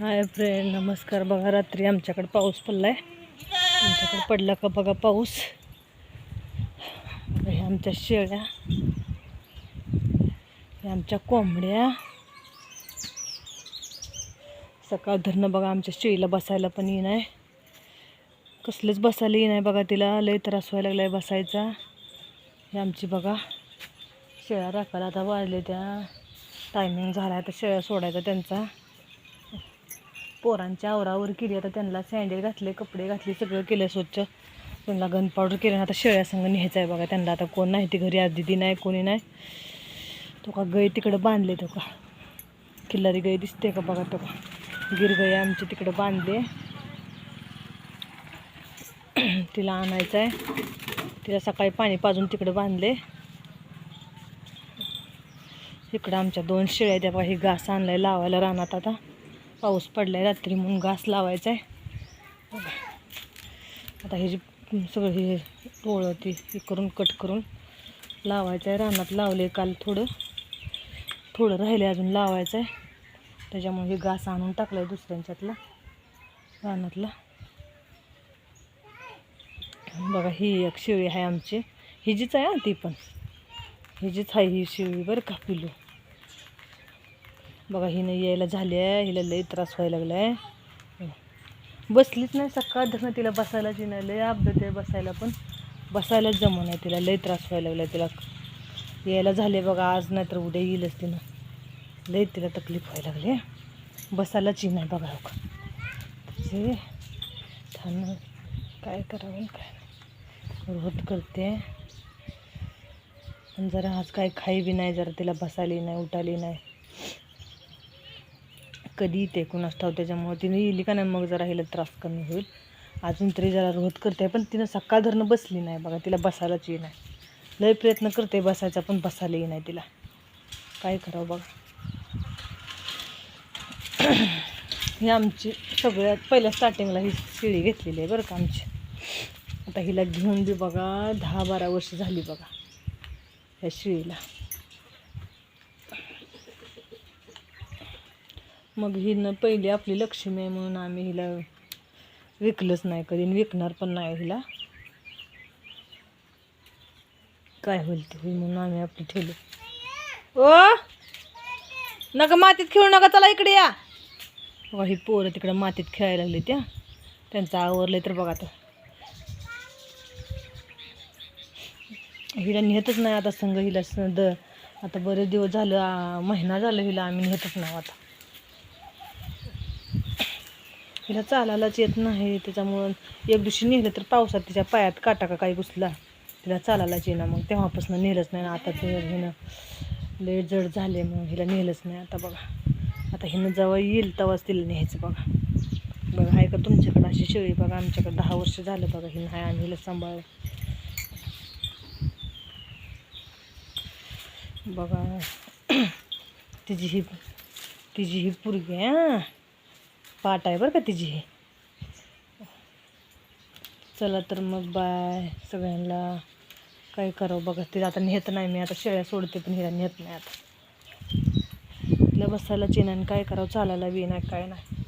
Hi friend नमस्कार. बघा रात्री आमच्याकडे पाऊस पडला आहे आमच्याकडे पडला का बघा पाऊस. हे आमच्या शेळ्या. हे आमच्या कोंबड्या. सकाळ धरणं बघा आमच्या शेळीला बसायला पण येईन आहे. कसलेच बसायला येईन आहे बघा तिला. लय त्रास व्हायला लागलाय बसायचा. हे आमची बघा शेळ्या राखायला आता वाजले त्या. टायमिंग झाला आहे तर शेळ्या सोडायचा त्यांचा. पोरांच्या आवरावर केली. आता त्यांना सँडल घातले कपडे घातले सगळं केलं स्वच्छ. त्यांना गन पावडर केलं आता शेळ्यासंग न्यायचं आहे बघा. त्यांना आता कोण नाही ते घरी आज दिदी नाही कोणी नाही. तो का गय तिकडं बांधले तो का? किल्लारी गय दिसते का बघा तो का? गिरगय आमचे आमची तिकडं बांधले. तिला आणायचं आहे. तिला सकाळी पाणी पाजून तिकडं बांधले. इकडं आमच्या दोन शेळ्या त्या बघा ही घास आणलाय लावायला रानात आता. पाऊस पडलाय रात्री म्हणून घास लावायचा आहे आता हे सगळं हे टोळं ती हे करून कट करून लावायचं आहे रानात लावले काल थोडं. थोडं राहिले अजून लावायचं आहे त्याच्यामुळे हे घास आणून टाकलं आहे दुसऱ्यांच्यातला रानातला. बघा ही एक शेळी आहे आमची. हिजीच आहे ती पण. हिजीच आहे ही शेळी बरं का पिलू बघा हिनं यायला झाली आहे. हिला लई त्रास व्हायला लागला आहे बसलीच नाही सकाळ धरणं तिला बसायला तिनं लय अपडेट आहे बसायला पण. बसायलाच जमू नाही तिला. लई त्रास व्हायला लागला तिला. यायला झाले बघा आज नाही तर उद्या येईलच तिनं. लई तिला तकलीफ व्हायला लागली. आहे. बसायलाच येई नाही बघा लोक. तिचे थांब काय करावं काय नाही. करते. पण जरा आज काय खाई बी नाही जरा तिला बसायली नाही उठाली नाही कधी येते कुणास ठाव त्याच्यामुळे तिने येली का नाही मग जरा हिला त्रास कमी होईल. अजून तरी जरा रोध करते पण तिनं सकाळ धरणं बसली नाही बघा तिला बसायलाच ये नाही. लय प्रयत्न करते बसायचा पण बसायला ये नाही तिला. काय करावं बघा. ही आमची सगळ्यात पहिल्या स्टार्टिंगला ही शिळी घेतलेली आहे बरं का आमची. आता हिला घेऊन बी बघा दहा बारा वर्ष झाली बघा ह्या शिळीला. मग हिनं पहिली आपली लक्ष्मी आहे म्हणून आम्ही हिला विकलंच नाही कधी विकणार पण नाही हिला. काय होईल ते होईल म्हणून आम्ही आपली ठेवली. ओ! नका मातीत खेळू नका चला इकडे या. बघा ही पोरं तिकडं मातीत खेळायला लागली त्या. त्यांचं आवरलंय तर बघा आता. हिला नेतच नाही आता संघ हिला द आता बरेच दिवस झालं महिना झालं हिला आम्ही नेतच नाही आता. हिला चालायलाच येत नाही. त्याच्यामुळं एक दिवशी नेलं तर पावसात तिच्या पायात काटा का काही घुसला. तिला चालायलाच येईना मग. तेव्हापासून नेलंच नाही आता तर हिनं लय जड झाले मग. हिला नेलंच नाही आता बघा. आता हिनं जेव्हा येईल तेव्हाच तिला न्यायचं बघा. बघा आहे का तुमच्याकडं अशी शेळी? बघा आमच्याकडं दहा वर्ष झालं बघा हिनं आहे आम्ही हिला सांभाळ बघा. तिची ही तिची ही पुरगी आहे पाट आहे बरं का तिची. ही चला तर मग बाय सगळ्यांना. काय करावं बघा. तिला आता नेत नाही मी. आता शेळ्या सोडते पण हिला नेत नाही आता. तिला बसायला चेन काय करावं? चालायला बी नाही काय नाही.